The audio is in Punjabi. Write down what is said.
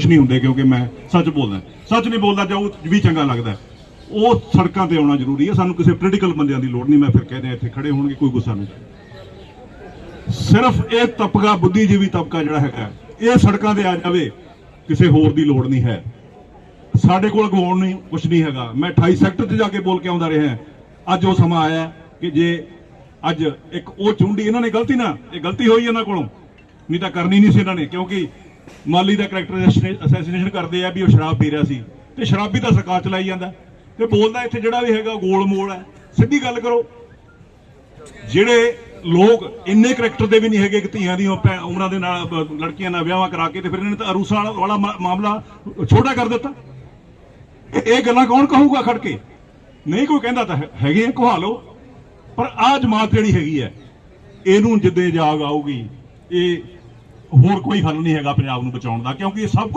ਕੁਛ ਨਹੀਂ ਹੁੰਦੇ ਕਿਉਂਕਿ ਮੈਂ ਸੱਚ ਬੋਲਦਾ। ਸੱਚ ਨਹੀਂ ਬੋਲਦਾ ਜਾਂ ਉਹ ਵੀ ਚੰਗਾ ਲੱਗਦਾ। ਉਹ ਸੜਕਾਂ ਤੇ ਆਉਣਾ ਜ਼ਰੂਰੀ ਹੈ। ਸਾਨੂੰ ਕਿਸੇ ਪੋਲੀਟੀਕਲ ਬੰਦਿਆਂ ਦੀ ਲੋੜ ਨਹੀਂ। ਮੈਂ ਫਿਰ ਕਹਿੰਦੇ ਇੱਥੇ ਖੜੇ ਹੋਣਗੇ, ਕੋਈ ਗੁੱਸਾ ਨਹੀਂ। ਸਿਰਫ ਇਹ ਤਬਕਾ ਬੁੱਧੀਜੀਵੀ ਤਬਕਾ ਜਿਹੜਾ ਹੈਗਾ, ਇਹ ਸੜਕਾਂ ਤੇ ਆ ਜਾਵੇ, ਕਿਸੇ ਹੋਰ ਦੀ ਲੋੜ ਨਹੀਂ ਹੈ। ਸਾਡੇ ਕੋਲ ਗਵਾਉਣ ਨਹੀਂ ਕੁਝ ਨਹੀਂ ਹੈਗਾ। ਮੈਂ 28 ਸੈਕਟਰ 'ਚ ਜਾ ਕੇ ਬੋਲ ਕੇ ਆਉਂਦਾ ਰਿਹਾ ਅੱਜ ਉਹ ਸਮਾਂ ਆਇਆ ਕਿ ਜੇ ਅੱਜ ਇੱਕ ਉਹ ਚੁੰਡੀ, ਇਹਨਾਂ ਨੇ ਗਲਤੀ ਨਾ, ਇਹ ਗਲਤੀ ਹੋਈ ਇਹਨਾਂ ਕੋਲੋਂ। ਨਹੀਂ ਤਾਂ ਕਰਨੀ ਨਹੀਂ ਸੀ ਇਹਨਾਂ ਨੇ, ਕਿਉਂਕਿ ਮਾਲੀ ਦਾ ਕਰੈਕਟਰ ਅਸੈਸੀਨੇਸ਼ਨ ਕਰਦੇ ਆ ਵੀ ਉਹ ਸ਼ਰਾਬ ਪੀ ਰਿਹਾ ਸੀ। ਤੇ ਸ਼ਰਾਬੀ ਤਾਂ ਸਰਕਾਰ ਚਲਾਈ ਜਾਂਦਾ। ਤੇ ਬੋਲਦਾ ਇੱਥੇ ਜਿਹੜਾ ਵੀ ਹੈਗਾ ਗੋਲ ਮੋਲ ਹੈ। ਸਿੱਧੀ ਗੱਲ ਕਰੋ। ਜਿਹੜੇ ਲੋਕ ਇੰਨੇ ਕਰੈਕਟਰ ਦੇ ਵੀ ਨਹੀਂ ਹੈਗੇ ਕਿ ਧੀਆਂ ਦੀ ਉਹਨਾਂ ਦੇ ਨਾਲ ਲੜਕੀਆਂ ਨਾਲ ਵਿਆਹਾਂ ਕਰਾ ਕੇ ਤੇ ਫਿਰ ਇਹਨਾਂ ਨੇ ਤਾਂ ਅਰੂਸਾ ਵਾਲਾ- ਮਾਮਲਾ ਛੋਟਾ ਕਰ ਦਿੱਤਾ। ਇਹ- ਗੱਲਾਂ ਕੌਣ ਕਹੂਗਾ ਖੜ ਕੇ? ਨਹੀਂ, ਕੋਈ ਕਹਿੰਦਾ ਤਾਂ ਹੈਗੇ ਆ ਕਹਾ ਲਓ ਪਰ ਆ ਜਮਾਤ ਜਿਹੜੀ ਹੈਗੀ ਹੈ, ਇਹਨੂੰ ਜਿੱਦੇ ਜਾਗ ਆਊਗੀ, ਇਹ ਹੋਰ ਕੋਈ ਹੱਲ ਨਹੀਂ ਹੈਗਾ ਪੰਜਾਬ ਨੂੰ ਬਚਾਉਣ ਦਾ ਕਿਉਂਕਿ ਇਹ ਸਭ ਕੁਛ